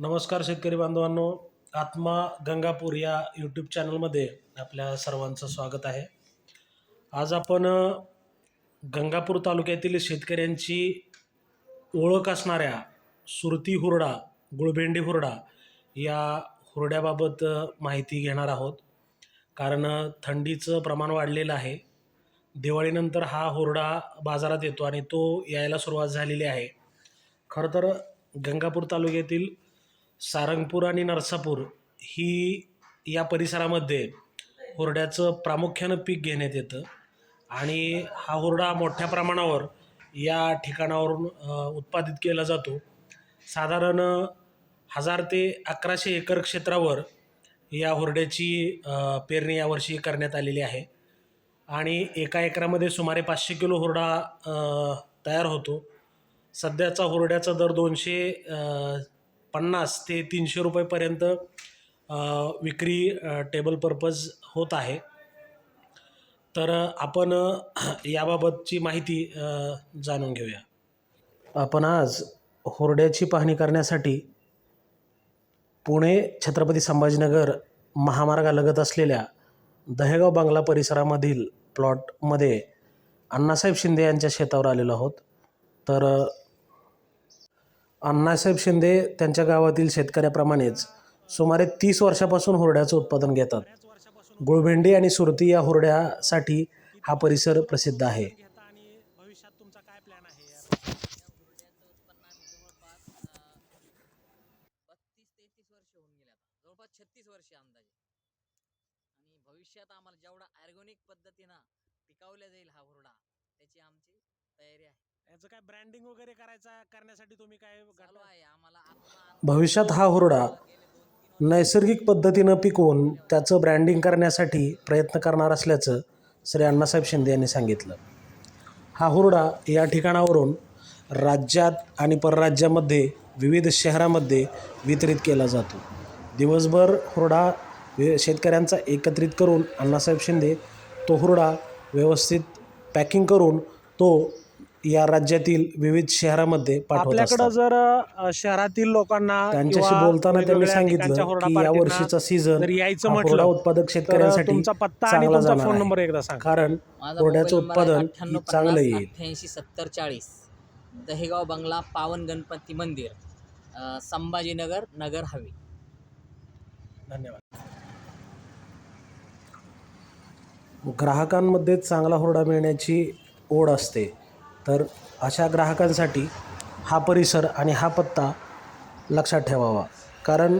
नमस्कार शेतकरी बांधवांनो. आत्मा गंगापूर या यूट्यूब चॅनलमध्ये आपल्या सर्वांचं स्वागत आहे. आज आपण गंगापूर तालुक्यातील शेतकऱ्यांची ओळख असणाऱ्या सुरती हुरडा गुळभेंडी हुरडा या हुरड्याबाबत माहिती घेणार आहोत. कारण थंडीचं प्रमाण वाढलेलं आहे. दिवाळीनंतर हा हुरडा बाजारात येतो आणि तो यायला सुरुवात झालेली आहे. खरं तर गंगापूर तालुक्यातील सारंगपूर आणि नरसापूर ही या परिसरामध्ये हुरड्याचं प्रामुख्यानं पीक घेण्यात येतं. आणि हा हुरडा मोठ्या प्रमाणावर या ठिकाणावरून उत्पादित केला जातो. साधारण हजार ते अकराशे एकर क्षेत्रावर या हुरड्याची पेरणी यावर्षी करण्यात आलेली आहे. आणि एका एकरामध्ये सुमारे पाचशे किलो हुरडा तयार होतो. सध्याचा हुरड्याचा दर दोनशे पन्नास ते तीनशे रुपयेपर्यंत विक्री टेबल पर्पज होत आहे. तर आपण याबाबतची माहिती जाणून घेऊया. आपण आज होरड्याची पाहणी करण्यासाठी पुणे छत्रपती संभाजीनगर महामार्गालगत असलेल्या दहेगाव बंगला परिसरामधील प्लॉटमध्ये अण्णासाहेब शिंदे यांच्या शेतावर आलेलो आहोत. तर अण्णासाहेब शिंदे त्यांच्या गावातील शेतकऱ्याप्रमाणेच सुमारे तीस वर्षापासून हुरड्याचं उत्पादन घेतात. गुळभेंडी आणि सुरती या हुरड्यासाठी हा परिसर प्रसिद्ध आहे. भविष्यात आम्हाला जेवढा ऑर्गॅनिक पद्धतीनं पिकवल्या जाईल हा हुरडा त्याची आमची तयारी आहे. याचं काय ब्रँडिंग वगैरे करायचा करण्यासाठी तुम्ही काय आहे आम्हाला भविष्यात हा हुरडा नैसर्गिक पद्धतीनं पिकवून त्याचं ब्रँडिंग करण्यासाठी प्रयत्न करणार असल्याचं श्री अण्णासाहेब शिंदे यांनी सांगितलं. हा हुरडा या ठिकाणावरून राज्यात आणि परराज्यामध्ये विविध शहरामध्ये वितरित केला जातो. दिवसभर हुरडा शेतकऱ्यांचा एकत्रित करून अण्णासाहेब शिंदे तो हुरडा व्यवस्थित पॅकिंग करून तो या राज्यातील विविध शहरामध्ये पाठवत असतात. आपल्याकडं जर अ, शहरातील लोकांना त्यांच्याशी किंवा बोलताना त्यांनी वेगवेगळ्या सांगितलं ठिकाणच्या की या वर्षीचा सीझन जर यायचं हा म्हटलं उत्पादक तर शेतकऱ्यांसाठी तुमचा पत्ता आणि चांगला तुमचा जाणार फोन आहे. नंबर एकदा सांगा. कारण माझा हुरड्याचं मोबाईल नंबर आहे उत्पादन अठ्ठ्याण्णव ही चांगलं पन्नास येईल अठ्ठ्याऐंशी सत्तर चाळीस दहेगाव बंगला पावन गणपती मंदिर. अं, संभाजीनगर नगर हवी धन्यवाद. ग्राहकांमध्ये चांगला हुरडा मिळण्याची ओढ असते. तर अशा ग्राहकांसाठी हा परिसर आणि हा पत्ता लक्षात ठेवावा. कारण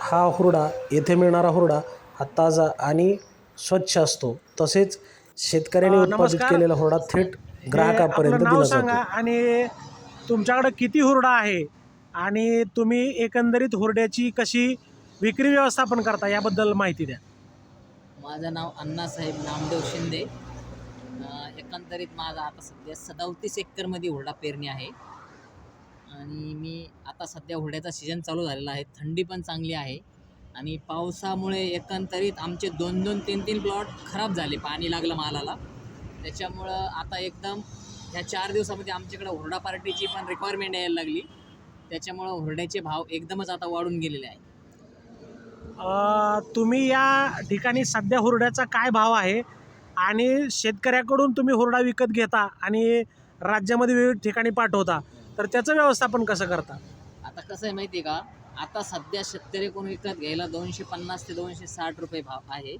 हा हुरडा येथे मिळणारा हुरडा हा ताजा आणि स्वच्छ असतो. तसेच शेतकऱ्यांनी उत्पादित नमस्कार. केलेला हुरडा थेट ग्राहकापर्यंत आपलं नाव दिला सांगा जातो. आणि तुमच्याकडे किती हुरडा आहे? आणि तुम्ही एकंदरीत हुरड्याची कशी विक्री व्यवस्थापन करता याबद्दल माहिती द्या. माझं नाव अण्णासाहेब नामदेव शिंदे. एकंदरीत माझा आता सध्या सदावतीस एकरमध्ये हुरडा पेरणी आहे. आणि मी आता सध्या हुरड्याचा सीझन चालू झालेला आहे. थंडी पण चांगली आहे. आणि पावसामुळे एकंदरीत आमचे दोन दोन तीन तीन प्लॉट खराब झाले पाणी लागलं मालाला. त्याच्यामुळं आता एकदम ह्या चार दिवसामध्ये आमच्याकडे हुरडा पार्टीची पण रिक्वायरमेंट यायला लागली. त्याच्यामुळं हुरड्याचे भाव एकदमच आता वाढून गेलेले आहे तुम्ही या ठिकाणी सध्या हुरड्याचा काय भाव आहे? आणि शेतकऱ्याकडून तुम्ही हुरडा विकत घेता आणि राज्यामध्ये विविध ठिकाणी पाठवता तर त्याचं व्यवस्थापन कसं करता? आता कसं आहे माहिती आहे का? आता सध्या शेतकरी कोण विकत घ्यायला दोनशे पन्नास ते दोनशे साठ रुपये भाव आहे.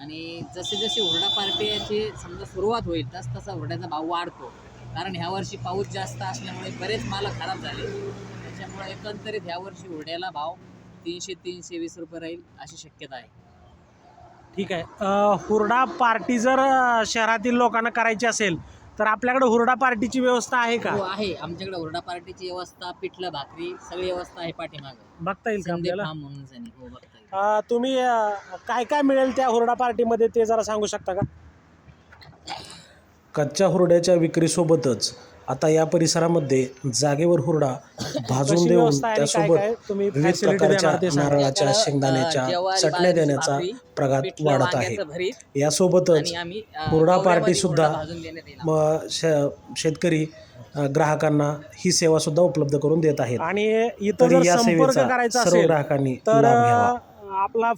आणि जसे जसे हुरडा पार्टीची समजा सुरुवात होईल तस तसा हुरड्याचा भाव वाढतो. कारण ह्या वर्षी पाऊस जास्त असल्यामुळे बरेच माल खराब झाले. त्याच्यामुळे एकंदरीत ह्या वर्षी हुरड्याला भाव तीनशे तीनशे वीस रुपये राहील अशी शक्यता आहे. ठीक आहे. अ, हुरडा पार्टी जर शहरातील लोकांना करायची असेल तर आपल्याकडे हुरडा पार्टीची व्यवस्था आहे का? हो आहे. आमच्याकडे हुरडा पार्टीची व्यवस्था पिठलं भाकरी सगळी व्यवस्था आहे पाठीमागं. बघता येईल का संदीप आपल्याला? फार्म म्हणून सनी. हो बघता येईल. अ, तुम्ही अ, काय काय मिळेल त्या हुरडा पार्टीमध्ये ते जरा सांगू शकता का? कच्च्या हुरड्याच्या विक्रीसोबतच आता या परिसरामध्ये जागेवर हुरडा भाजून देऊन त्यासोबत विविध फॅसिलिटी प्रकारच्या नारळाच्या शेंगदाण्याच्या चटण्या देण्याचा प्रघात वाढत आहे. यासोबतच आणि आम्ही अ, हुरडा पार्टी सुद्धा शेतकरी ग्राहकांना ही सेवा सुद्धा उपलब्ध करून देत आहेत. आणि या संपर्क सेवेचा करायचा सर्व ग्राहकांनी तर लाभ घ्यावा. अ, आपला